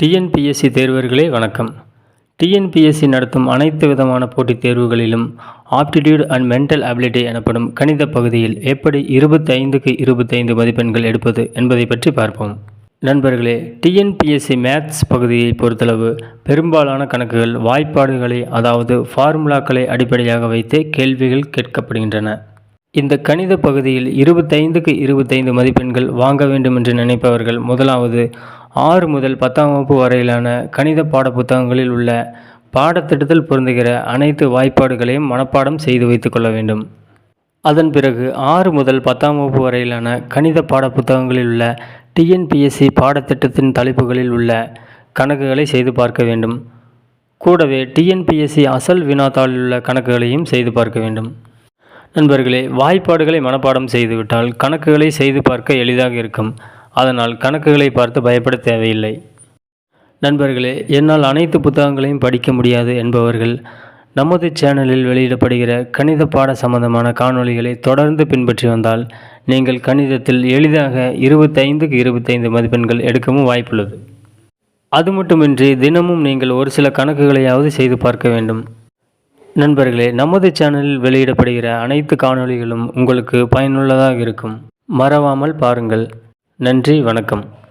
TNPSC தேர்வர்களே வணக்கம். TNPSC நடத்தும் அனைத்து விதமான போட்டித் தேர்வுகளிலும் ஆப்டிடியூட் அண்ட் மென்டல் அபிலிட்டி எனப்படும் கணித பகுதியில் எப்படி இருபத்தைந்துக்கு இருபத்தைந்து மதிப்பெண்கள் எடுப்பது என்பதை பற்றி பார்ப்போம். நண்பர்களே டிஎன்பிஎஸ்சி மேத்ஸ் பகுதியை பொறுத்தளவு பெரும்பாலான கணக்குகள் வாய்ப்பாடுகளை அதாவது ஃபார்முலாக்களை அடிப்படையாக வைத்தே கேள்விகள் கேட்கப்படுகின்றன. இந்த கணித பகுதியில் இருபத்தைந்துக்கு இருபத்தைந்து மதிப்பெண்கள் வாங்க வேண்டும் என்று நினைப்பவர்கள் முதலாவது ஆறு முதல் பத்தாம் வகுப்பு வரையிலான கணித பாடப்புத்தகங்களில் உள்ள பாடத்திட்டத்தில் பொருந்துகிற அனைத்து வாய்ப்பாடுகளையும் மனப்பாடம் செய்து வைத்துக்கொள்ள வேண்டும். அதன் பிறகு ஆறு முதல் பத்தாம் வகுப்பு வரையிலான கணித பாடப்புத்தகங்களில் உள்ள டிஎன்பிஎஸ்சி பாடத்திட்டத்தின் தலைப்புகளில் உள்ள கணக்குகளை செய்து பார்க்க வேண்டும். கூடவே டிஎன்பிஎஸ்சி அசல் வினாத்தாளில் உள்ள கணக்குகளையும் செய்து பார்க்க வேண்டும். நண்பர்களே வாய்ப்பாடுகளை மனப்பாடம் செய்துவிட்டால் கணக்குகளை செய்து பார்க்க எளிதாக இருக்கும். அதனால் கணக்குகளை பார்த்து பயப்பட தேவையில்லை. நண்பர்களே என்னால் அனைத்து புத்தகங்களையும் படிக்க முடியாது என்பவர்கள் நமது சேனலில் வெளியிடப்படுகிற கணித பாட சம்பந்தமான காணொளிகளை தொடர்ந்து பின்பற்றி வந்தால் நீங்கள் கணிதத்தில் எளிதாக இருபத்தைந்துக்கு இருபத்தைந்து மதிப்பெண்கள் எடுக்கவும் வாய்ப்புள்ளது. அது மட்டுமின்றி தினமும் நீங்கள் ஒரு சில கணக்குகளையாவது செய்து பார்க்க வேண்டும். நண்பர்களே நமது சேனலில் வெளியிடப்படுகிற அனைத்து காணொளிகளும் உங்களுக்கு பயனுள்ளதாக இருக்கும். மறவாமல் பாருங்கள். நன்றி வணக்கம்.